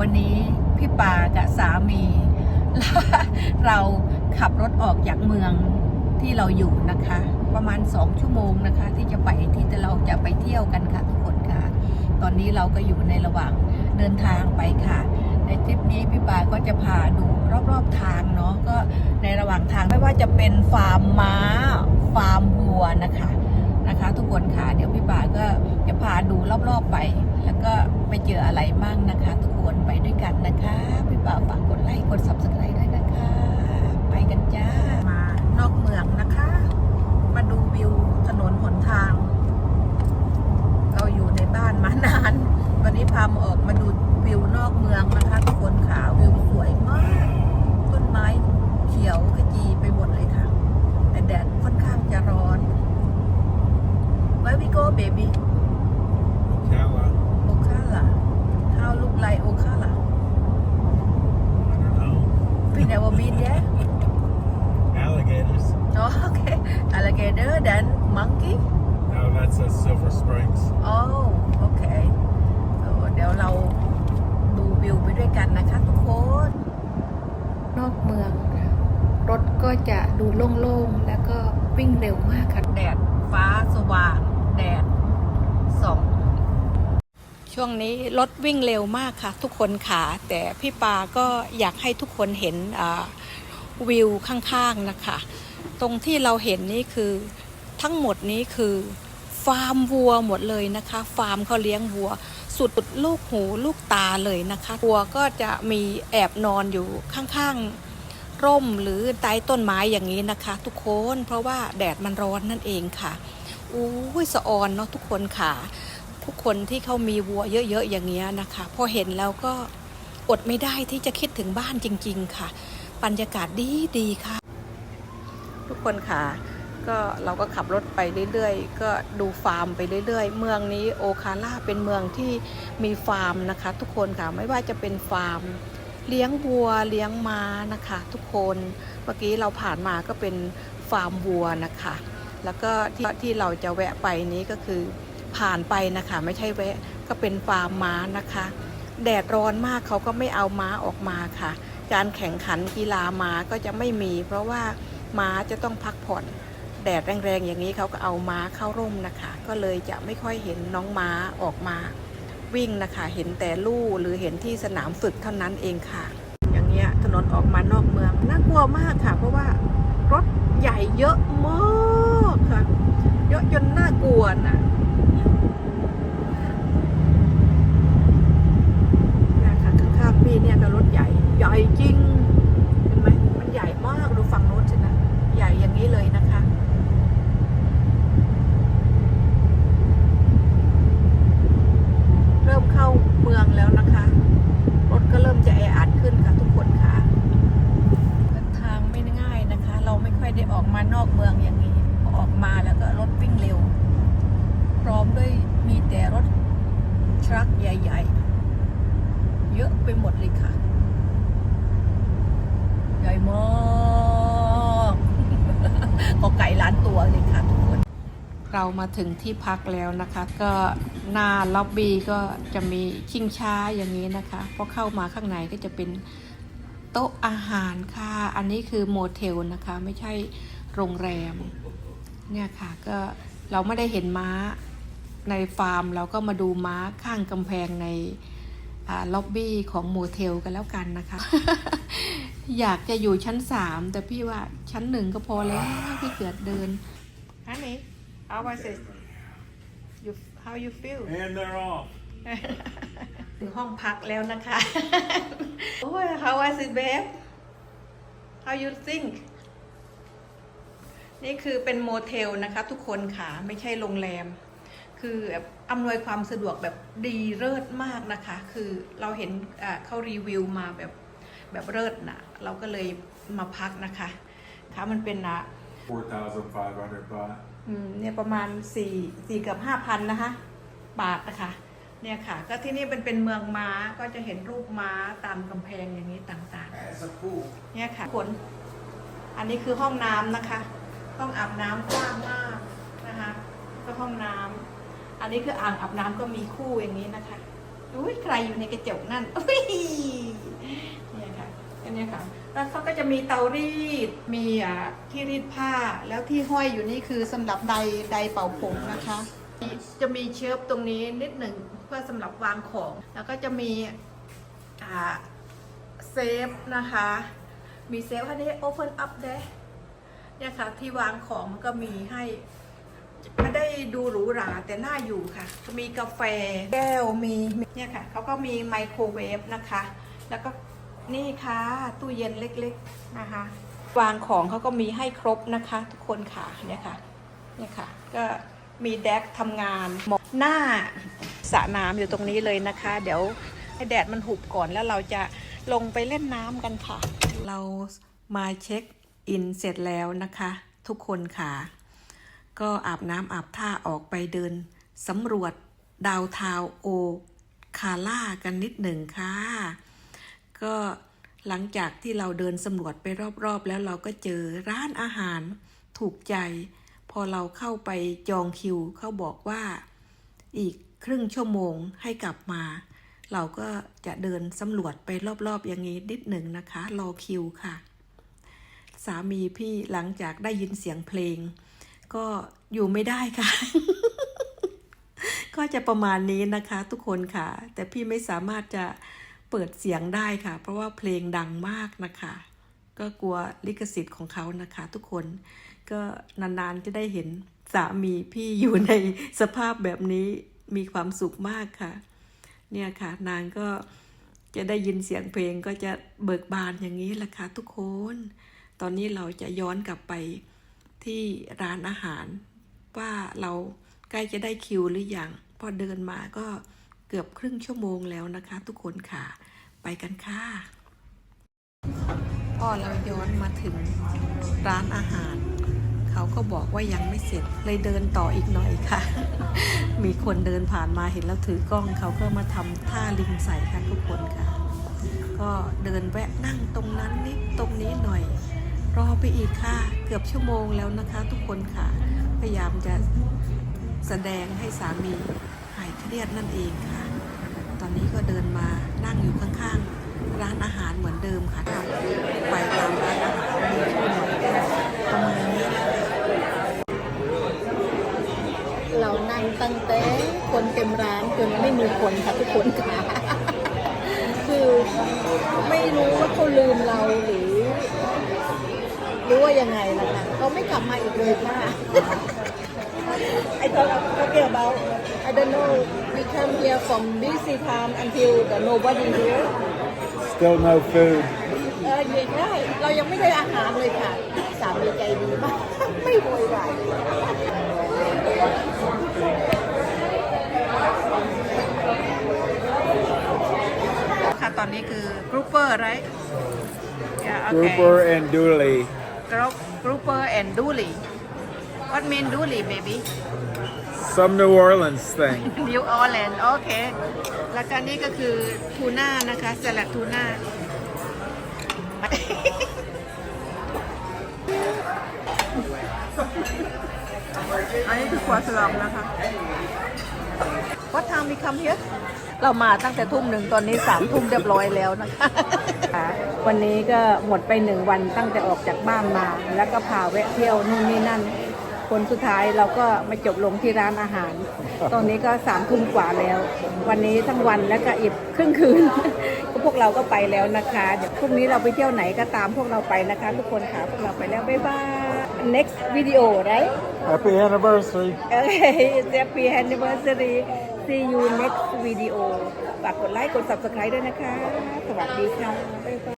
วันนี้พี่ปากับสามี เราขับรถออกจากเมืองที่เราอยู่นะคะ ประมาณสองชั่วโมงนะคะ ที่จะไปที่เราจะไปเที่ยวกันค่ะทุกคนค่ะ ตอนนี้เราก็อยู่ในระหว่างเดินทางไปค่ะในทริปนี้พี่ปาก็จะพาดูรอบๆทางเนาะก็ในระหว่างทางไม่ว่าจะเป็นฟาร์มม้า ฟาร์มวัวนะคะนะคะ ทุกคนค่ะเดี๋ยวพี่ปาก็จะพาดูรอบๆไป แล้วก็ไปเจออะไรมั่งนะคะทุกคน ไปด้วยกันนะคะ พี่ปาฝากกดไลค์กด subscribe ด้วยนะคะ ไปกันจ้ามานอกเมืองนะคะ มาดูวิวถนนหนทาง เราอยู่ในบ้านมานาน วันนี้พามาออกมาดูวิวนอกเมืองนะคะ ทุกคนค่ะวิวสวยมาก ต้นไม้เขียวขจีไปหมดเลยค่ะ แต่แดดค่อนข้างจะร้อน Where we go baby Tower. Ocala How look like Ocala I don't know. We never been there Alligators. Oh okay Alligator then monkey No, that's a Silver Springs. โอ้โอเคเออเดี๋ยวเราดูวิวไปด้วยกันนะคะทุกคน นอกเมือง รถก็จะดูโล่งๆ แล้วก็วิ่งเร็วมากค่ะ แดดฟ้าสว่าง แดดส่องช่วงนี้รถวิ่งเร็วมากค่ะ ทุกคนขาแต่พี่ปาก็อยากให้ทุกคนเห็นอ่าวิวข้างๆนะคะ ตรงที่เราเห็นนี่คือทั้งหมดนี้คือฟาร์มวัวหมดเลยนะคะ ฟาร์มเขาเลี้ยงวัว สุดลูกหูลูกตาเลยนะคะวัวก็จะมีแอบนอนอยู่ข้างๆ ร่มหรือใต้ต้นไม้อย่างนี้นะคะ ทุกคนเพราะว่าแดดมันร้อนนั่นเองค่ะอู้ยสะออนเนาะทุกคนค่ะ ทุกคนที่เขามีวัวเยอะๆอย่างเงี้ยนะคะพอเห็นแล้วก็อดไม่ได้ที่จะคิดถึงบ้านจริง ๆ ค่ะ บรรยากาศดีดีๆค่ะ ทุกคนค่ะ ก็เราก็ขับรถไปเรื่อยๆ ก็ดูฟาร์มไปเรื่อยๆ เมืองนี้โอคาร่าเป็นเมืองที่มีฟาร์มนะคะ ทุกคนค่ะไม่ว่าจะเป็นฟาร์ม เลี้ยงวัวเลี้ยงม้านะคะ ทุกคนเมื่อกี้เราผ่านมาก็เป็นฟาร์มวัวนะคะ แล้วก็ที่ที่เราจะแวะไปนี้ก็คือผ่านไปนะคะ ไม่ใช่แวะก็เป็นฟาร์มม้านะคะ แดดร้อนมากเขาก็ไม่เอาม้าออกมาค่ะ การแข่งขันกีฬาม้าก็จะไม่มี เพราะว่าม้าจะต้องพักผ่อน แดดแรงๆอย่างนี้เขาก็เอาม้าเข้าร่มนะคะ ก็เลยจะไม่ค่อยเห็นน้องม้าออกมาวิ่งนะคะ เห็นแต่ลู่หรือเห็นที่สนามฝึกเท่านั้นเองค่ะ อย่างเงี้ยถนนออกมานอกเมืองน่ากลัวมากค่ะ เพราะว่ารถใหญ่เยอะมากค่ะเยอะจนน่ากลัวนะเนี่ยค่ะข้างๆพี่เนี่ยก็รถใหญ่ใหญ่จริงเห็นไหมมันใหญ่มากดูฝั่งโน้นนะใหญ่อย่างนี้เลยนะคะ เริ่มเข้าเมืองแล้วนะคะ รถก็เริ่มจะแออัดขึ้นค่ะทุกคนค่ะเดินทางไม่ง่ายนะคะ เราไม่ค่อยได้ออกมานอกเมืองอย่างนี้พอออกมาแล้วก็รถวิ่งเร็ว พร้อมด้วยมีแต่รถทรัคใหญ่ๆ เยอะไปหมดเลยค่ะ ใหญ่มากก็ไก่ล้านตัวเลยค่ะทุกคน เรามาถึงที่พักแล้วนะคะ ก็หน้าล็อบบี้ก็จะมีชิงช้าอย่างนี้นะคะพอเข้ามาข้างในก็จะเป็นโต๊ะอาหารค่ะ อันนี้คือโมเทลนะคะ ไม่ใช่โรงแรม เนี่ยค่ะ ก็เราไม่ได้เห็นม้า ในฟาร์มเราก็มาดูม้าข้างกำแพงในอ่าล็อบบี้ของโมเทลกันแล้วกันนะคะ อยากจะอยู่ชั้นสามแต่พี่ว่าชั้นหนึ่งก็พอแล้วที่เกิดเดิน Honey how was it you how you feel And they're off. ถึงห้องพักแล้วนะคะ โอ้ย how was it babe how you think นี่คือเป็นโมเทลนะคะทุกคนค่ะ ไม่ใช่โรงแรม คือแบบอำนวยความสะดวกแบบดีเลิศมากนะคะ คือเราเห็นอ่าเขารีวิวมาแบบแบบเลิศนะเราก็เลยมาพักนะคะค่ะมันเป็นนะ4,500 baht. อืมเนี่ยประมาณสี่สี่กับห้าพันนะคะบาทนะคะเนี่ยค่ะ ก็ที่นี่เป็นเป็นเมืองม้าก็จะเห็นรูปม้าตามกำแพงอย่างนี้ต่างๆ It's a pool. เนี่ยค่ะผลอันนี้คือห้องน้ำนะคะห้องอาบน้ำกว้างมากนะคะ ก็ห้องน้ำ อันนี้คืออ่างอาบน้ำก็มีคู่อย่างนี้นะคะอุ้ยใครอยู่ในกระจกนั่นอุ้ยเนี่ยค่ะอันนี้ค่ะ แล้วเขาก็จะมีเตารีด มีอ่าที่รีดผ้า แล้วที่ห้อยอยู่นี่คือสำหรับไดไดเป่าผมนะคะ จะมีเชือตรงนี้นิดหนึ่งเพื่อสำหรับวางของ แล้วก็จะมีอ่าเซฟนะคะ มีเซฟอันนี้ open up เด้เนี่ยค่ะที่วางของมันก็มีให้ ไม่ได้ดูหรูหราแต่น่าอยู่ค่ะ มีกาแฟแก้วมีเนี่ยค่ะเขาก็มีไมโครเวฟนะคะ แล้วก็นี่ค่ะตู้เย็นเล็กๆนะคะวางของเขาก็มีให้ครบนะคะ ทุกคนค่ะเนี่ยค่ะเนี่ยค่ะ ก็มีแดกทำงานหมอกหน้าสระน้ำอยู่ตรงนี้เลยนะคะ เดี๋ยวให้แดดมันหุบก่อนแล้วเราจะลงไปเล่นน้ำกันค่ะ เรามาเช็คอินเสร็จแล้วนะคะ ทุกคนค่ะ ก็อาบน้ำอาบท่าออกไปเดินสำรวจดาวทาวโอคาล่ากันนิดหนึ่งค่ะ ก็หลังจากที่เราเดินสำรวจไปรอบๆ แล้วเราก็เจอร้านอาหารถูกใจ พอเราเข้าไปจองคิวเขาบอกว่าอีกครึ่งชั่วโมงให้กลับมา เราก็จะเดินสำรวจไปรอบๆ อย่างนี้นิดหนึ่งนะคะ รอคิวค่ะ สามีพี่หลังจากได้ยินเสียงเพลง ก็อยู่ไม่ได้ค่ะ ก็จะประมาณนี้นะคะทุกคนค่ะ แต่พี่ไม่สามารถจะเปิดเสียงได้ค่ะ เพราะว่าเพลงดังมากนะคะ ก็กลัวลิขสิทธิ์ของเขานะคะ ทุกคนก็นานๆจะได้เห็นสามีพี่อยู่ในสภาพแบบนี้มีความสุขมากค่ะ เนี่ยค่ะ นางก็จะได้ยินเสียงเพลงก็จะเบิกบานอย่างนี้แหละค่ะทุกคน ตอนนี้เราจะย้อนกลับไป ที่ร้านอาหาร ว่าเราใกล้จะได้คิวหรืออยังพอเดินมาก็เกือบครึ่งชั่วโมงแล้วนะคะ ทุกคนค่ะ ไปกันค่ะพอเราย้อนมาถึงร้านอาหาร เขาก็บอกว่ายังไม่เสร็จเลยเดินต่ออีกหน่อยค่ะ มีคนเดินผ่านมาเห็นแล้วถือกล้องเขาก็มาทำท่าลิงใส่ค่ะทุกคนค่ะ ก็เดินแวะนั่งตรงนั้นนิดตรงนี้หน่อย รอไปอีกค่ะ เกือบชั่วโมงแล้วนะคะทุกคนค่ะ พยายามจะแสดงให้สามีหายเครียดนั่นเองค่ะ ตอนนี้ก็เดินมานั่งอยู่ข้างๆ ร้านอาหารเหมือนเดิมค่ะไปตามร้านอาหารมีชื่อหน่อยประมาณนี้เรานั่งตั้งแต่คนเต็มร้านจนไม่มีคนค่ะทุกคนค่ะ คือไม่รู้ว่าเขาลืมเราหรือ รือว่ายังไงล่ะคะเขาไม่กลับมาอีกเลยค่ะ I thought talking about I don't know we come here from busy time until the nobody here Still no food. เออเย็นได้เรายังไม่ได้อาหารเลยค่ะ สามีใจดีมาก ไม่โวยวายค่ะตอนนี้คือกรุ๊ปเปอร์ไร yeah, okay. Grouper and Dooley. Group, grouper and dooley what mean dooley baby Some New Orleans thing. New Orleans โอเคแล้วก็นี่ก็คือทูน่านะคะสลัดทูน่า อันนี้คือครัวสลับนะคะ What time we come here เรามาตั้งแต่ทุ่มหนึ่งตอนนี้สามทุ่มเรียบร้อยแล้วนะคะ วันนี้ก็หมดไปหนึ่งวันตั้งแต่ออกจากบ้านมา แล้วก็พาแวะเที่ยวนู่นนี่นั่นคนสุดท้ายเราก็มาจบลงที่ร้านอาหาร ตอนนี้ก็สามทุ่มกว่าแล้ว วันนี้ทั้งวันแล้วก็อีกครึ่งคืนก็พวกเราก็ไปแล้วนะคะ เดี๋ยวพรุ่งนี้เราไปเที่ยวไหนก็ตามพวกเราไปนะคะ ทุกคนค่ะ พวกเราไปแล้ว บ๊ายบาย next video right Happy anniversary. okay happy anniversary see you next video ฝากกดไลค์ กด subscribe ด้วยนะคะ สวัสดีค่ะ